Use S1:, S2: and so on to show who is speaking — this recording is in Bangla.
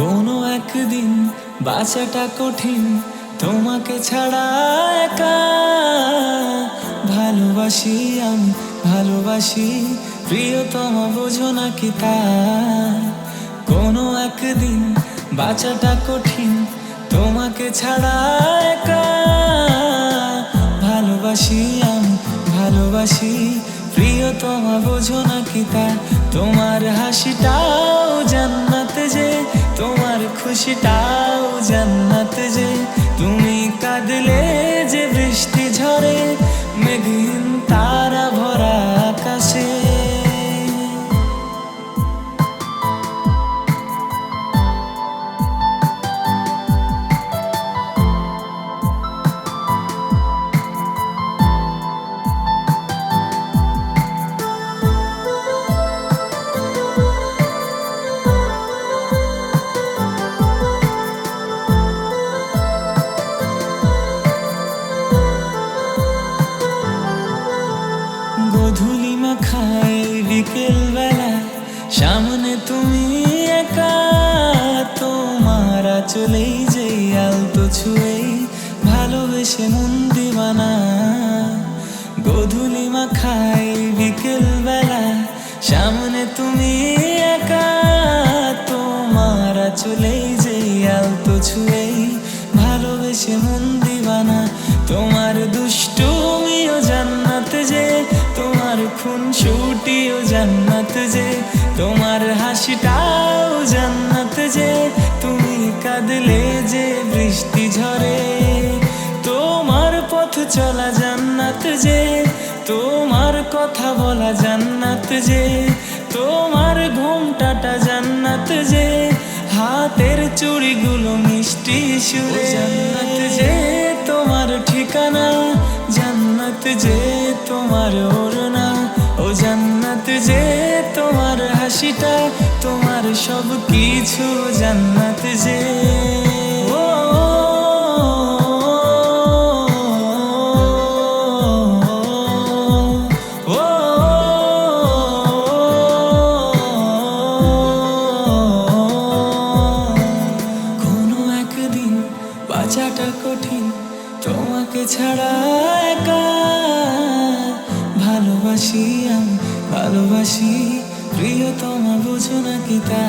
S1: কোনো একদিন বাঁচাটা কঠিন, তোমাকে ছাড়া একা। ভালোবাসি আমি, ভালোবাসি প্রিয়তম বোঝো না কি তা। কোনো একদিন বাঁচাটা কঠিন, তোমাকে ছাড়া একা। ভালোবাসি আমি, ভালোবাসি প্রিয়তম বোঝো না কি তা। তোমার হাসিটাও জান্নাত যে তোমার বিকেল বেলা সামনে তুমি একা, তোমার চলেই আলতো ছুঁয়েই ভালোবেসে মন দিবানা। গধুলি মাখায় বিকেল বেলা সামনে তুমি একা, তোমার চলেই যে আলতো ছুঁয়েই ভালোবেসে মন দিবানা। তোমার তোমার খুন ছুটিও জান্নাত যে, তোমার হাসিটাও জান্নাত যে, তুমি কাঁদলে যে বৃষ্টি ঝরে। তোমার পথ চলা জান্নাত যে, তোমার কথা বলা জান্নাত যে, তোমার ঘুমটাটা জান্নাত যে, হাতের চুড়িগুলো মিষ্টি সুরে। জান্নাত যে, তোমার ঠিকানা, জান্নাত যে, তোমার ওড়না ও জান্নাত যে তোমার হাসিটা তোমার সব কিছু জান্নাত যে বাঁচাটা কঠিন তোমাকে ছাড়া একা ভালোবাসি আমি ভালোবাসি প্রিয়তমা বোঝো নাকি তা